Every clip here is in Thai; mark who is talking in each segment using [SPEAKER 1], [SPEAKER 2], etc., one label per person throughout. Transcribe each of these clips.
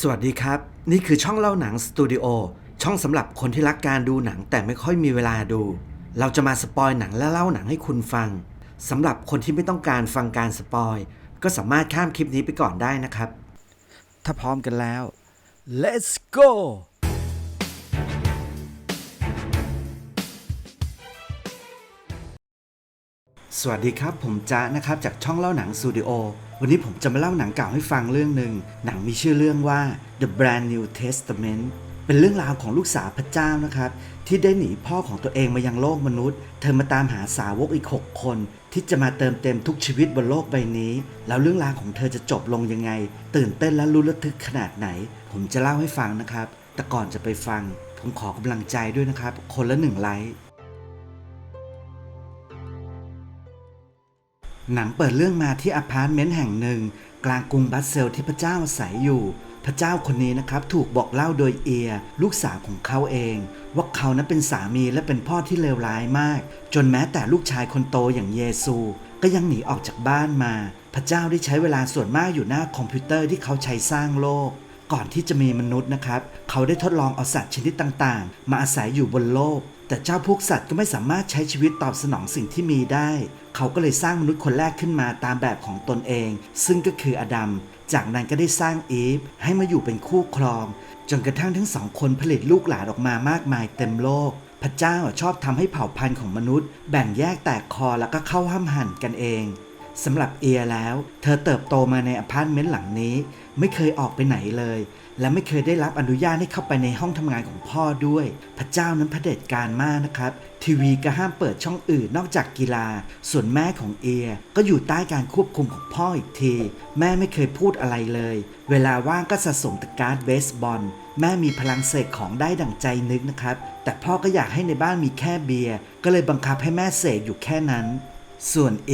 [SPEAKER 1] สวัสดีครับ นี่คือช่องเล่าหนังสตูดิโอช่องสำหรับคนที่รักการดูหนังแต่ไม่ค่อยมีเวลาดู เราจะมาสปอยหนังและเล่าหนังให้คุณฟังสำหรับคนที่ไม่ต้องการฟังการสปอยก็สามารถข้ามคลิปนี้ไปก่อนได้นะครับ ถ้าพร้อมกันแล้ว let's go สวัสดีครับ ผมจ๊ะนะครับจากช่องเล่าหนังสตูดิโอวันนี้ผมจะมาเล่าหนังเก่าให้ฟังเรื่องหนึ่งหนังมีชื่อเรื่องว่า The Brand New Testament เป็นเรื่องราวของลูกสาวพระเจ้านะครับ ที่ได้หนีพ่อของตัวเองมายังโลกมนุษย์ เธอมาตามหาสาวกอีก 6 คน ที่จะมาเติมเต็มทุกชีวิตบนโลกใบนี้ แล้วเรื่องราวของเธอจะจบลงยังไง ตื่นเต้นและลุ้นระทึกขนาดไหน ผมจะเล่าให้ฟังนะครับ แต่ก่อนจะไปฟัง ผมขอกำลังใจด้วยนะครับ คนละหนึ่งไลค์ หนังเปิดเรื่องมาที่อพาร์ตเมนต์แห่งหนึ่ง กลางกรุงบัสเซลที่พระเจ้าอาศัยอยู่ พระเจ้าคนนี้นะครับถูกบอกเล่าโดยเอีย ลูกสาวของเขาเอง ว่าเขานั้นเป็นสามีและเป็นพ่อที่เลวร้ายมาก จนแม้แต่ลูกชายคนโตอย่างเยซู ก็ยังหนีออกจากบ้านมา พระเจ้าได้ใช้เวลาส่วนมากอยู่หน้าคอมพิวเตอร์ที่เขาใช้สร้างโลก ก่อนที่จะมีมนุษย์นะครับ เขาได้ทดลองเอาสัตว์ชนิดต่างๆ มาอาศัยอยู่บนโลก แต่เจ้าพวกสัตว์ก็ไม่สามารถใช้ชีวิตตอบสนองสิ่งที่มีได้ เขาก็เลยสร้างมนุษย์คนแรกขึ้นมาตามแบบของตนเอง ซึ่งก็คืออดัม จากนั้นก็ได้สร้างอีฟให้มาอยู่เป็นคู่ครอง จนกระทั่งทั้งสองคนผลิตลูกหลานออกมามากมายเต็มโลก พระเจ้าชอบทำให้เผ่าพันธุ์ของมนุษย์ แบ่งแยกแตกคอแล้วก็เข้าห้ามหันกันเอง สำหรับเอียแล้ว เธอเติบโตมาในอพาร์ตเมนต์หลังนี้ ไม่เคยออกไปไหนเลย และไม่เคยได้รับอนุญาตให้เข้าไปในห้องทำงานของพ่อด้วย พระเจ้านั้นเผด็จการมากนะครับ ทีวีก็ห้ามเปิดช่องอื่นนอกจากกีฬา ส่วนแม่ของเอียก็อยู่ใต้การควบคุมของพ่ออีกที แม่ไม่เคยพูดอะไรเลย เวลาว่างก็สะสมต่การ์ดเบสบอลแม่มีพลังเสกของได้ดั่งใจนึกนะครับ แต่พ่อก็อยากให้ในบ้านมีแค่เบียร์ ก็เลยบังคับให้แม่เสกอยู่แค่นั้น ส่วนเอ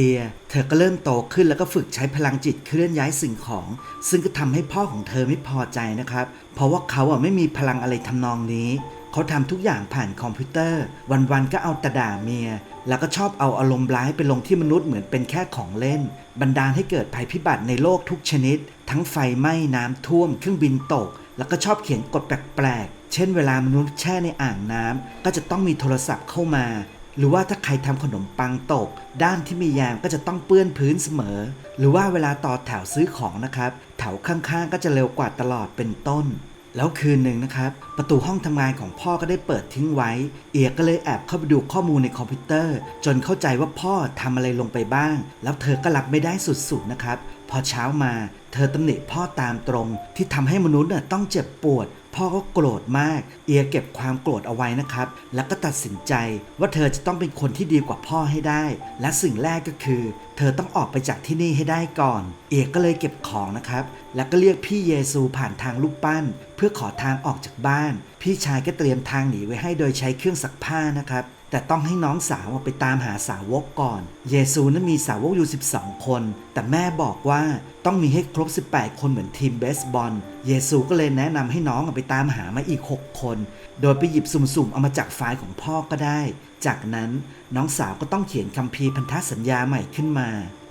[SPEAKER 1] เธอก็เริ่มโตขึ้นแล้วก็ฝึกใช้พลังจิตเคลื่อนย้ายสิ่งของ ซึ่งก็ทำให้พ่อของเธอไม่พอใจนะครับ เพราะว่าเขาอะไม่มีพลังอะไรทำนองนี้ เขาทำทุกอย่างผ่านคอมพิวเตอร์ วันๆก็เอาแต่ด่าเมีย แล้วก็ชอบเอาอารมณ์ร้ายไปลงที่มนุษย์เหมือนเป็นแค่ของเล่น บันดาลให้เกิดภัยพิบัติในโลกทุกชนิด ทั้งไฟไหม้น้ำท่วม เครื่องบินตก แล้วก็ชอบเขียนกฎแปลกๆเช่นเวลามนุษย์แช่ในอ่างน้ำก็จะต้องมีโทรศัพท์เข้ามา หรือว่าถ้าใครทำขนมปังตก ด้านที่มียางก็จะต้องเปื้อนพื้นเสมอ หรือว่าเวลาต่อแถวซื้อของนะครับแถวข้างๆ ก็จะเร็วกว่าตลอดเป็นต้น แล้วคืนหนึ่งนะครับ ประตูห้องทำงานของพ่อก็ได้เปิดทิ้งไว้ เอียก็เลยแอบเข้าไปดูข้อมูลในคอมพิวเตอร์ จนเข้าใจว่าพ่อทำอะไรลงไปบ้าง แล้วเธอก็รับไม่ได้สุดๆนะครับพอเช้ามา เธอตำหนิพ่อตามตรงที่ทำให้มนุษย์น่ะต้องเจ็บปวด พ่อก็โกรธมาก เอียเก็บความโกรธเอาไว้นะครับ แล้วก็ตัดสินใจว่าเธอจะต้องเป็นคนที่ดีกว่าพ่อให้ได้ และสิ่งแรกก็คือ เธอต้องออกไปจากที่นี่ให้ได้ก่อน เอียก็เลยเก็บของนะครับ แล้วก็เรียกพี่เยซูผ่านทางลูกปั้น เพื่อขอทางออกจากบ้าน พี่ชายก็เตรียมทางหนีไว้ให้โดยใช้เครื่องซักผ้านะครับ แต่ต้องให้น้องสาวไปตามหาสาวกก่อน เยซูนั้นมีสาวกอยู่ 12 คน แต่แม่บอกว่าต้องมีให้ครบ 18 คนเหมือนทีมเบสบอล เยซูก็เลยแนะนำให้น้องไปตามหามาอีก 6 คน โดยไปหยิบสุ่มๆ เอามาจากไฟล์ของพ่อก็ได้ จากนั้นน้องสาวก็ต้องเขียนคัมภีร์พันธสัญญาใหม่ขึ้นมา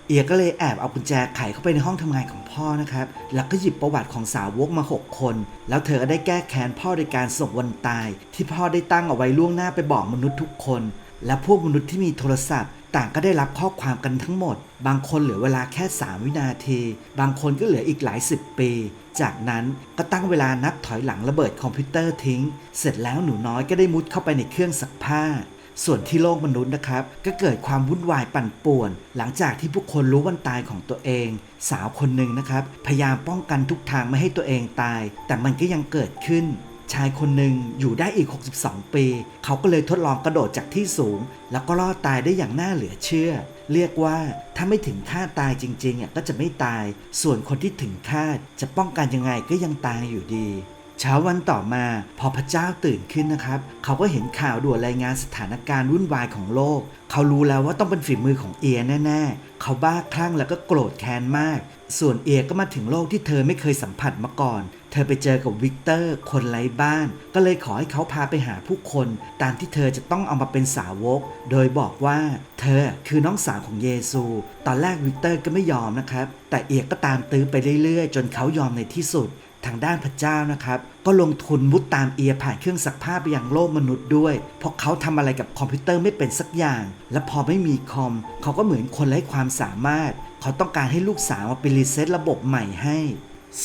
[SPEAKER 1] เอียก็เลยแอบเอากุญแจไขเข้าไปในห้องทำงานของพ่อนะครับ แล้วก็หยิบประวัติของสาวกมา 6 คน แล้วเธอก็ได้แก้แค้นพ่อโดยการส่งวันตาย ที่พ่อได้ตั้งเอาไว้ล่วงหน้าไปบอกมนุษย์ทุกคน และพวกมนุษย์ที่มีโทรศัพท์ ต่างก็ได้รับข้อความกันทั้งหมด บางคนเหลือเวลาแค่ 3 วินาที บางคนก็เหลืออีกหลายสิบปี จากนั้นก็ตั้งเวลานับถอยหลังระเบิดคอมพิวเตอร์ทิ้ง เสร็จแล้วหนูน้อยก็ได้มุดเข้าไปในเครื่องซักผ้า ส่วนที่โลกมนุษย์นะครับ ก็เกิดความวุ่นวายปั่นป่วน หลังจากที่ผู้คนรู้วันตายของตัวเอง สาวคนหนึ่งนะครับ พยายามป้องกันทุกทางไม่ให้ตัวเองตาย แต่มันก็ยังเกิดขึ้น ชายคนหนึ่งอยู่ได้อีก 62 ปี เขาก็เลยทดลองกระโดดจากที่สูง แล้วก็รอดตายได้อย่างน่าเหลือเชื่อ เรียกว่าถ้าไม่ถึงคาดตายจริงๆอะก็จะไม่ตาย ส่วนคนที่ถึงคาดจะป้องกันยังไงก็ยังตายอยู่ดี เช้าวันต่อมาพอพระเจ้าตื่นขึ้นนะครับ เขาก็เห็นข่าวด่วนรายงานสถานการณ์วุ่นวายของโลก เขารู้แล้วว่าต้องเป็นฝีมือของเอียแน่ๆ เขาบ้าคลั่งแล้วก็โกรธแค้นมาก ส่วนเอียก็มาถึงโลกที่เธอไม่เคยสัมผัสมาก่อน เธอไปเจอกับวิกเตอร์ คนไร้บ้าน ก็เลยขอให้เขาพาไปหาผู้คน ตามที่เธอจะต้องเอามาเป็นสาวก โดยบอกว่าเธอคือน้องสาวของเยซู ตอนแรกวิกเตอร์ก็ไม่ยอมนะครับ แต่เอียก็ตามตื้อไปเรื่อยๆ จนเขายอมในที่สุด ทางด้านพระเจ้านะครับ ก็ลงทุนมุดตามเอียผ่านเครื่องซักผ้าไปยังโลกมนุษย์ด้วย เพราะเขาทำอะไรกับคอมพิวเตอร์ไม่เป็นสักอย่าง และพอไม่มีคอม เขาก็เหมือนคนไร้ความสามารถ เขาต้องการให้ลูกสาวมาไปรีเซ็ตระบบใหม่ให้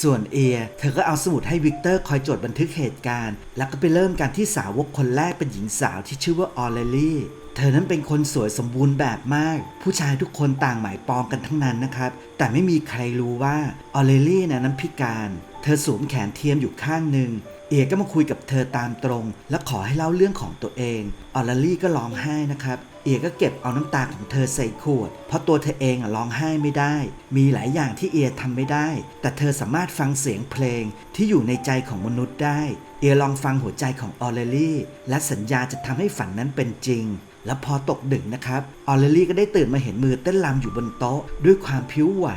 [SPEAKER 1] ส่วนเอเธอก็เอาสมุดให้วิกเตอร์คอยจดบันทึกเหตุการณ์ แล้วก็ไปเริ่มกันที่สาวกคนแรกเป็นหญิงสาวที่ชื่อว่าออเลลี่ เธอนั้นเป็นคนสวยสมบูรณ์แบบมาก ผู้ชายทุกคนต่างหมายปองกันทั้งนั้นนะครับ แต่ไม่มีใครรู้ว่าออเลลี่นะนั้นพิการ เธอสวมแขนเทียมอยู่ข้างหนึ่ง เอก็มาคุยกับเธอตามตรง และขอให้เล่าเรื่องของตัวเอง ออลลี่ก็ร้องไห้นะครับ เอกก็เก็บเอาน้ำตาของเธอใส่ขวด เพราะตัวเธอเองร้องไห้ไม่ได้ มีหลายอย่างที่เอทำไม่ได้ แต่เธอสามารถฟังเสียงเพลงที่อยู่ในใจของมนุษย์ได้ เอลองฟังหัวใจของออลลี่และสัญญาจะทำให้ฝันนั้นเป็นจริงแล้วพอตกดึกนะครับ ออลลี่ก็ได้ตื่นมาเห็นมือเต้นรำอยู่บนโต๊ะ ด้วยความผิวไหว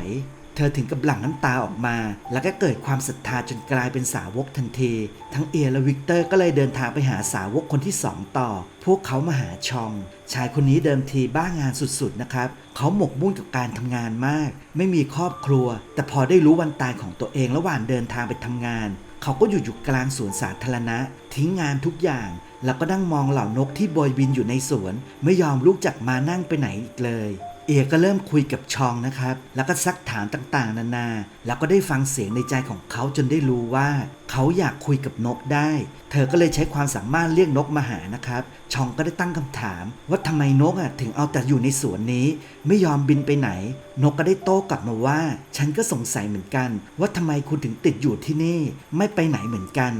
[SPEAKER 1] เธอถึงกับหลั่งน้ำตาออกมา แล้วก็เกิดความศรัทธาจนกลายเป็นสาวกทันที ทั้งเอและวิกเตอร์ก็เลยเดินทางไปหาสาวกคนที่สองต่อ พวกเขามาหาชอง ชายคนนี้เดิมทีบ้างานสุดๆนะครับ เขาหมกมุ่นกับการทำงานมาก ไม่มีครอบครัว แต่พอได้รู้วันตายของตัวเองระหว่างเดินทางไปทำงาน เขาก็อยู่อยู่กลางสวนสาธารณะ ทิ้งงานทุกอย่างแล้วก็นั่งมองเหล่านกที่โบยบินอยู่ในสวน ไม่ยอมลุกจากมานั่งไปไหนอีกเลย เอก็เริ่มคุยกับชองนะครับ แล้วก็ซักถามต่างๆ นานา แล้วก็ได้ฟังเสียงในใจของเขาจนได้รู้ว่า เขาอยากคุยกับนกได้ เธอก็เลยใช้ความสามารถเรียกนกมาหานะครับ ชองก็ได้ตั้งคำถาม ว่าทำไมนกอะถึงเอาแต่อยู่ในสวนนี้ ไม่ยอมบินไปไหน นกก็ได้โต้กลับมาว่า ฉันก็สงสัยเหมือนกัน ว่าทำไมคุณถึงติดอยู่ที่นี่ ไม่ไปไหนเหมือนกัน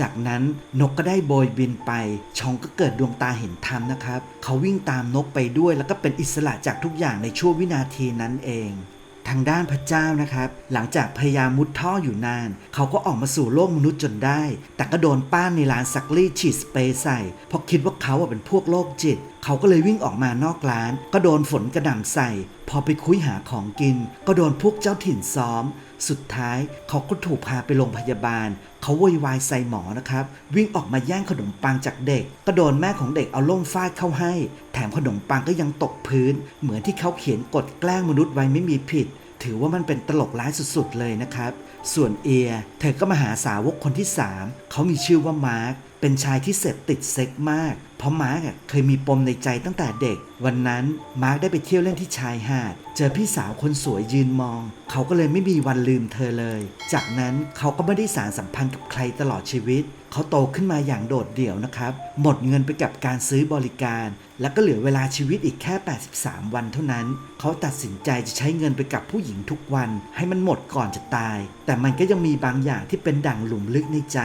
[SPEAKER 1] จากนั้นนกก็ได้โบยบินไป ชองก็เกิดดวงตาเห็นธรรมนะครับ เขาวิ่งตามนกไปด้วย แล้วก็เป็นอิสระจากทุกอย่างในช่วงวินาทีนั้นเองทางด้านพระเจ้านะครับ หลังจากพยายามมุดท่ออยู่นาน เขาก็ออกมาสู่โลกมนุษย์จนได้ แต่ก็โดนป้านในร้านซักรีดฉีดสเปรย์ใส่ เพราะคิดว่าเขาเป็นพวกโรคจิต เขาก็เลยวิ่งออกมานอกร้าน ก็โดนฝนกระหน่ำใส่ พอไปคุยหาของกิน ก็โดนพวกเจ้าถิ่นซ้อม สุดท้ายเขาก็ถูกพาไปโรงพยาบาล เขาโวยวายใส่หมอนะครับ วิ่งออกมาแย่งขนมปังจากเด็ก ก็โดนแม่ของเด็กเอาล่มฟาดเข้าให้ แถมขนมปังก็ยังตกพื้น เหมือนที่เขาเขียนกฎแกล้งมนุษย์ไว้ไม่มีผิด ถือว่ามันเป็นตลกร้ายสุดๆเลยนะครับ ส่วนเอีย เธอก็มาหาสาวกคนที่ 3 เขามีชื่อว่ามาร์ค เป็นชายที่เสพติดเซ็กมาก เพราะมาร์กเคยมีปมในใจตั้งแต่เด็ก วันนั้นมาร์กได้ไปเที่ยวเล่นที่ชายหาด เจอพี่สาวคนสวยยืนมอง เขาก็เลยไม่มีวันลืมเธอเลย จากนั้นเขาก็ไม่ได้สารสัมพันธ์กับใครตลอดชีวิต เขาโตขึ้นมาอย่างโดดเดี่ยวนะครับ หมดเงินไปกับการซื้อบริการ แล้วก็เหลือเวลาชีวิตอีกแค่ 83 วันเท่านั้น เขาตัดสินใจจะใช้เงินไปกับผู้หญิงทุกวัน ให้มันหมดก่อนจะตาย แต่มันก็ยังมีบางอย่างที่เป็นดั่งหลุมลึกในใจ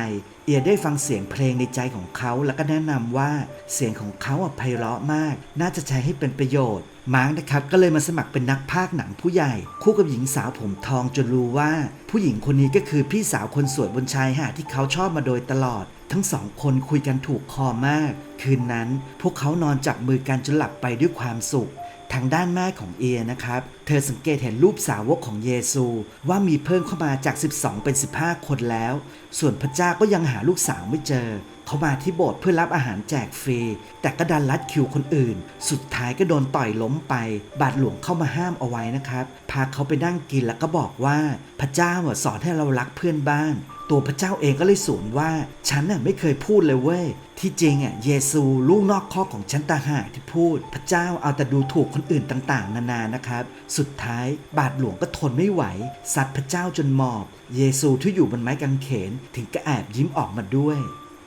[SPEAKER 1] เอียได้ฟังเสียงเพลงในใจของเขา แล้วก็แนะนำว่าเสียงของเขาอะไพเราะมาก น่าจะใช้ให้เป็นประโยชน์ มาร์กนะครับก็เลยมาสมัครเป็นนักภาคหนังผู้ใหญ่ คู่กับหญิงสาวผมทองจนรู้ว่า ผู้หญิงคนนี้ก็คือพี่สาวคนสวยบนชายหาดที่เขาชอบมาโดยตลอด ทั้งสองคนคุยกันถูกคอมาก คืนนั้นพวกเขานอนจับมือกันจนหลับไปด้วยความสุข ทางด้านแม่ของเอนะครับ เธอสังเกตเห็นรูปสาวกของเยซู ว่ามีเพิ่มเข้ามาจาก 12 เป็น 15 คนแล้ว ส่วนพระเจ้าก็ยังหาลูกสาวไม่เจอ เขามาที่โบสถ์เพื่อรับอาหารแจกฟรี แต่ก็ดันลัดคิวคนอื่น สุดท้ายก็โดนต่อยล้มไป บาทหลวงเข้ามาห้ามเอาไว้นะครับ พาเขาไปนั่งกินแล้วก็บอกว่าพระเจ้าสอนให้เรารักเพื่อนบ้าน ตัวพระเจ้าเองก็เลยสวนว่า ฉันน่ะไม่เคยพูดเลยเว้ย ที่จริงอะเยซูลูกนอกข้อของฉันตาหากที่พูด พระเจ้าเอาแต่ดูถูกคนอื่นต่างๆ นานานะครับ สุดท้ายบาทหลวงก็ทนไม่ไหวซัดพระเจ้าจนหมอบ เยซูที่อยู่บนไม้กางเขนถึงก็แอบยิ้มออกมาด้วย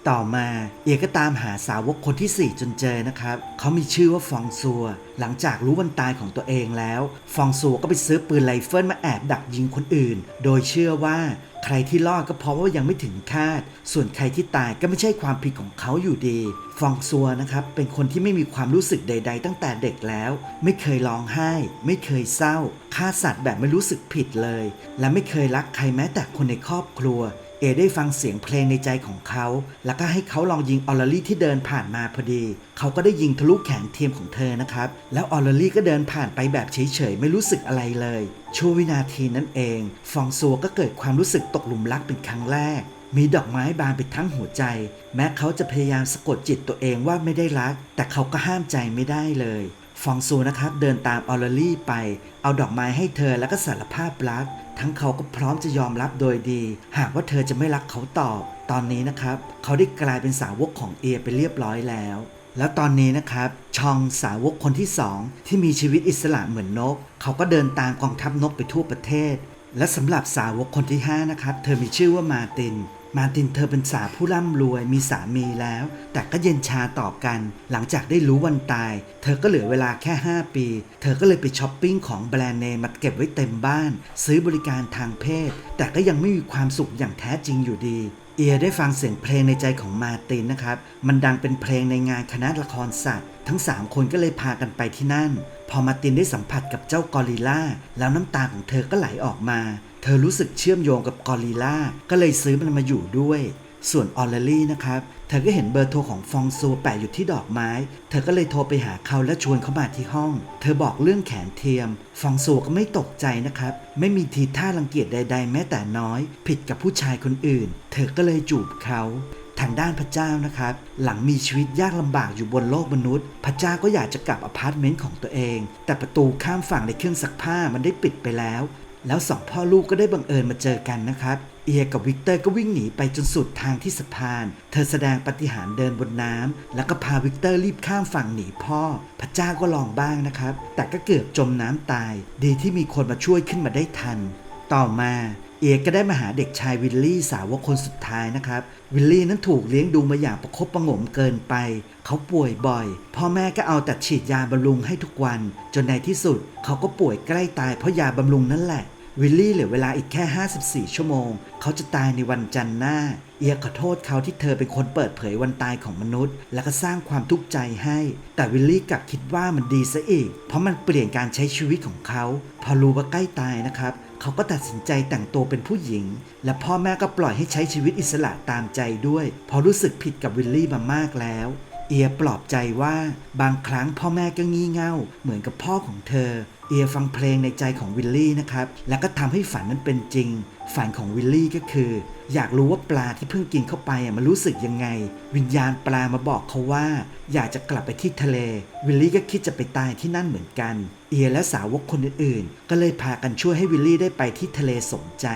[SPEAKER 1] ต่อมาเอียก็ตามหาสาวกคนที่ 4 จนเจอนะครับ เขามีชื่อว่าฟองซัว หลังจากรู้วันตายของตัวเองแล้ว ฟองซัวก็ไปซื้อปืนไรเฟิลมาแอบดักยิงคนอื่น โดยเชื่อว่า ใครที่รอดก็เพราะว่ายังไม่ถึงคาด ส่วนใครที่ตายก็ไม่ใช่ความผิดของเขาอยู่ดี ฟองซัวนะครับเป็นคนที่ไม่มีความรู้สึกใด ๆ ตั้งแต่เด็กแล้ว ไม่เคยร้องไห้ ไม่เคยเศร้าฆ่าสัตว์แบบไม่รู้สึกผิดเลย และไม่เคยรักใครแม้แต่คนในครอบครัว อได้ฟังเสียงเพลงในใจของเขา แล้วก็ให้เขาลองยิงออลลี่ที่เดินผ่านมาพอดี เขาก็ได้ยิงทะลุแขนเทียมของเธอนะครับ แล้วออลลี่ก็เดินผ่านไปแบบเฉยๆ ไม่รู้สึกอะไรเลยช่วงวินาทีนั้นเอง ฟองซัวก็เกิดความรู้สึกตกหลุมรักเป็นครั้งแรก มีดอกไม้บานไปทั้งหัวใจ แม้เขาจะพยายามสะกดจิตตัวเองว่าไม่ได้รัก แต่เขาก็ห้ามใจไม่ได้เลย ฟองซูนะครับเดินตามออลลี่ไป เอาดอกไม้ให้เธอแล้วก็สารภาพรัก ทั้งเขาก็พร้อมจะยอมรับโดยดี หากว่าเธอจะไม่รักเขาตอบ ตอนนี้นะครับ เขาได้กลายเป็นสาวกของเอไปเรียบร้อยแล้ว แล้วตอนนี้นะครับ ชองสาวกคนที่สองที่มีชีวิตอิสระเหมือนนก เขาก็เดินตามกองทัพนกไปทั่วประเทศ และสำหรับสาวกคนที่5นะครับเธอมีชื่อว่ามาติน มาตินเธอเป็นสาวผู้ร่ำรวยมีสามีแล้ว แต่ก็เย็นชาต่อกัน หลังจากได้รู้วันตาย เธอก็เหลือเวลาแค่ 5 ปี เธอก็เลยไปช้อปปิ้งของแบรนด์เนมมาเก็บไว้เต็มบ้าน ซื้อบริการทางเพศ แต่ก็ยังไม่มีความสุขอย่างแท้จริงอยู่ดีเอียได้ฟังเสียงเพลงในใจของมาตินนะครับ มันดังเป็นเพลงในงานคณะละครสัตว์ ทั้ง 3 คนก็เลยพากันไปที่นั่น พอมาตินได้สัมผัสกับเจ้ากอริลลาแล้วน้ำตาของเธอก็ไหลออกมา เธอรู้สึกเชื่อมโยงกับกอริลลาก็เลยซื้อมันมาอยู่ด้วย ส่วนออลเลลี่นะครับ เธอก็เห็นเบอร์โทรของฟองซูแปะอยู่ที่ดอกไม้ เธอก็เลยโทรไปหาเขาและชวนเขามาที่ห้อง เธอบอกเรื่องแขนเทียม ฟองซูก็ไม่ตกใจนะครับ ไม่มีทีท่ารังเกียจใด ๆ แม้แต่น้อย ผิดกับผู้ชายคนอื่น เธอก็เลยจูบเขาทางด้านพระเจ้านะครับ หลังมีชีวิตยากลำบากอยู่บนโลกมนุษย์ พระเจ้าก็อยากจะกลับอพาร์ตเมนต์ของตัวเอง แต่ประตูข้ามฝั่งในเครื่องซักผ้ามันได้ปิดไปแล้ว แล้วสองพ่อลูกก็ได้บังเอิญมาเจอกันนะครับ เอียกับวิกเตอร์ก็วิ่งหนีไปจนสุดทางที่สะพาน เธอแสดงปฏิหารเดินบนน้ำแล้วก็พาวิกเตอร์รีบข้ามฝั่งหนีพ่อ พระเจ้าก็ลองบ้างนะครับ แต่ก็เกือบจมน้ำตาย ดีที่มีคนมาช่วยขึ้นมาได้ทัน ต่อมาเอียก็ได้มาหาเด็กชายวิลลี่สาวกคนสุดท้ายนะครับ วิลลี่นั้นถูกเลี้ยงดูมาอย่างประคบประงมเกินไป เขาป่วยบ่อย พ่อแม่ก็เอาแต่ฉีดยาบำรุงให้ทุกวัน จนในที่สุด เขาก็ป่วยใกล้ตายเพราะยาบำรุงนั่นแหละ วิลลี่เหลือเวลาอีกแค่ 54 ชั่วโมง เขาจะตายในวันจันทร์หน้า เอียขอโทษเขาที่เธอเป็นคนเปิดเผยวันตายของมนุษย์ แล้วก็สร้างความทุกข์ใจให้ แต่วิลลี่กลับคิดว่ามันดีซะอีก เพราะมันเปลี่ยนการใช้ชีวิตของเขา พอรู้ว่าใกล้ตายนะครับ เขาก็ตัดสินใจแต่งตัวเป็นผู้หญิง และพ่อแม่ก็ปล่อยให้ใช้ชีวิตอิสระตามใจด้วยพราะรู้สึกผิดกับวิลลี่มามากแล้วเอียปลอบใจว่าบางครั้งพ่อแม่ก็งี่เง่า เหมือนกับพ่อของเธอ เอียฟังเพลงในใจของวิลลี่นะครับแล้วก็ทำให้ฝันนั้นเป็นจริง ฝันของวิลลี่ก็คือ อยากรู้ว่าปลาที่เพิ่งกินเข้าไปมันรู้สึกยังไง วิญญาณปลามาบอกเขาว่า อยากจะกลับไปที่ทะเล วิลลี่ก็คิดจะไปตายที่นั่นเหมือนกัน เอียและสาวกคนอื่นๆ ก็เลยพากันช่วยให้วิลลี่ได้ไปที่ทะเลสมใจ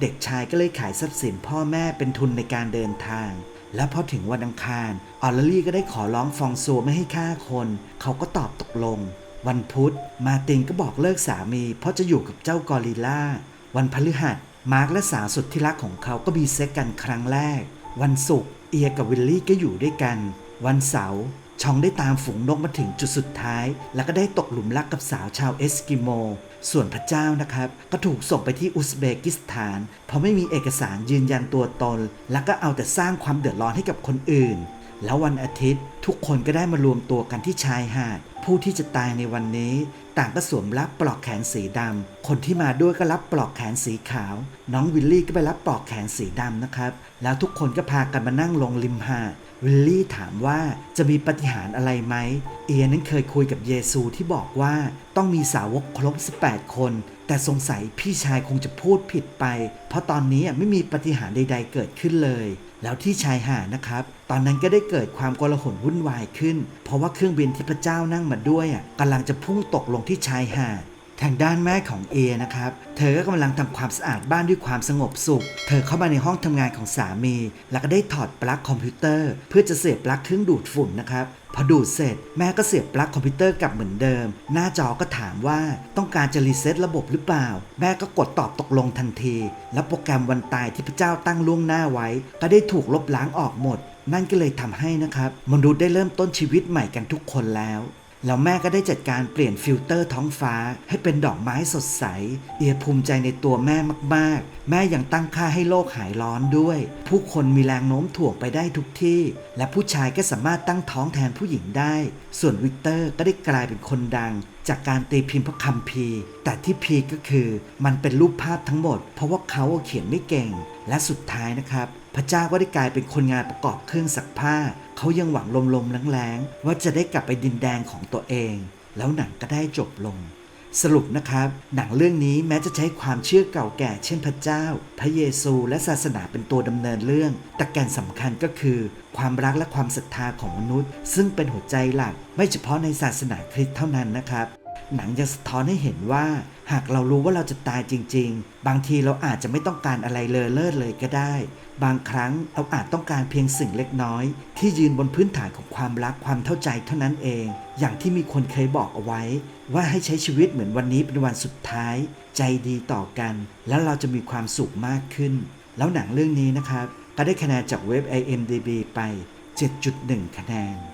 [SPEAKER 1] เด็กชายก็เลยขายทรัพย์สินพ่อแม่เป็นทุนในการเดินทางแล้วพอถึงวันอังคาร ออลลลี่ก็ได้ขอร้องฟองโซไม่ให้ฆ่าคน เขาก็ตอบตกลง วันพุธ มาตินก็บอกเลิกสามี เพราะจะอยู่กับเจ้ากอริลลาวันพฤหัส มาร์กและสาวสุดที่รักของเขาก็มีเซ็กกันครั้งแรก วันศุกร์เอียกับวิลลี่ก็อยู่ด้วยกัน วันเสาร์ชองได้ตามฝูงนกมาถึงจุดสุดท้าย แล้วก็ได้ตกหลุมรักกับสาวชาวเอสกิโม ส่วนพระเจ้านะครับ ก็ถูกส่งไปที่อุซเบกิสถาน เพราะไม่มีเอกสารยืนยันตัวตน แล้วก็เอาแต่สร้างความเดือดร้อนให้กับคนอื่น แล้ววันอาทิตย์ทุกคนก็ได้มารวมตัวกันที่ชายหาด ผู้ที่จะตายในวันนี้ ต่างก็สวมรับปลอกแขนสีดำคนที่มาด้วยก็รับปลอกแขนสีขาว น้องวิลลี่ก็ไปรับปลอกแขนสีดำนะครับ แล้วทุกคนก็พากันมานั่งลงริมหาดวิลลี่ถามว่าจะมีปฏิหารอะไรไหม เอียนั้นเคยคุยกับเยซูที่บอกว่าต้องมีสาวกครบ 18 คน แต่สงสัยพี่ชายคงจะพูดผิดไป เพราะตอนนี้ไม่มีปฏิหารใด ๆ เกิดขึ้นเลย แล้วที่ชายหาดนะครับ ตอนนั้นก็ได้เกิดความโกลาหลวุ่นวายขึ้น เพราะว่าเครื่องบินที่พระเจ้านั่งมาด้วยอะกำลังจะพุ่งตกลงที่ชายหาด ทางด้านแม่ของเอนะครับ เธอก็กำลังทำความสะอาดบ้านด้วยความสงบสุข เธอเข้ามาในห้องทำงานของสามี แล้วก็ได้ถอดปลั๊กคอมพิวเตอร์ เพื่อจะเสียบปลั๊กเครื่องดูดฝุ่นนะครับพอดูดเสร็จแม่ก็เสียบปลั๊กคอมพิวเตอร์กลับเหมือนเดิม หน้าจอก็ถามว่าต้องการจะรีเซ็ตระบบหรือเปล่า แม่ก็กดตอบตกลงทันที แล้วโปรแกรมวันตายที่พระเจ้าตั้งล่วงหน้าไว้ ก็ได้ถูกลบล้างออกหมด นั่นก็เลยทำให้นะครับมนุษย์ได้เริ่มต้นชีวิตใหม่กันทุกคนแล้ว แล้วแม่ก็ได้จัดการเปลี่ยนฟิลเตอร์ท้องฟ้า ให้เป็นดอกไม้สดใส เอียภูมิใจในตัวแม่มาก ๆ แม่ยังตั้งค่าให้โลกหายร้อนด้วย ผู้คนมีแรงโน้มถ่วงไปได้ทุกที่ และผู้ชายก็สามารถตั้งท้องแทนผู้หญิงได้ ส่วนวิกเตอร์ก็ได้กลายเป็นคนดัง จากการตีพิมพ์พระคัมภีแต่ที่พีก็คือ มันเป็นรูปภาพทั้งหมด เพราะว่าเขาเขียนไม่เก่ง และสุดท้ายนะครับ พระเจ้าก็ได้กลายเป็นคนงานประกอบเครื่องซักผ้า เขายังหวังลมๆแรงๆว่าจะได้กลับไปดินแดนของตัวเอง แล้วหนังก็ได้จบลง สรุปนะครับ หนังเรื่องนี้แม้จะใช้ความเชื่อเก่าแก่เช่นพระเจ้า พระเยซูและศาสนาเป็นตัวดำเนินเรื่อง แต่แก่นสำคัญก็คือ ความรักและความศรัทธาของมนุษย์ ซึ่งเป็นหัวใจหลัก ไม่เฉพาะในศาสนาคริสต์เท่านั้นนะครับหนังจะสะท้อนให้เห็นว่า หากเรารู้ว่าเราจะตายจริง ๆ บางทีเราอาจจะไม่ต้องการอะไรเลยเลิศเลยก็ได้ บางครั้งเราอาจต้องการเพียงสิ่งเล็กน้อย ที่ยืนบนพื้นฐานของความรักความเข้าใจเท่านั้นเอง อย่างที่มีคนเคยบอกเอาไว้ ว่าให้ใช้ชีวิตเหมือนวันนี้เป็นวันสุดท้าย ใจดีต่อกัน แล้วเราจะมีความสุขมากขึ้น แล้วหนังเรื่องนี้นะครับก็ได้คะแนนจากเว็บ IMDB ไป 7.1 คะแนน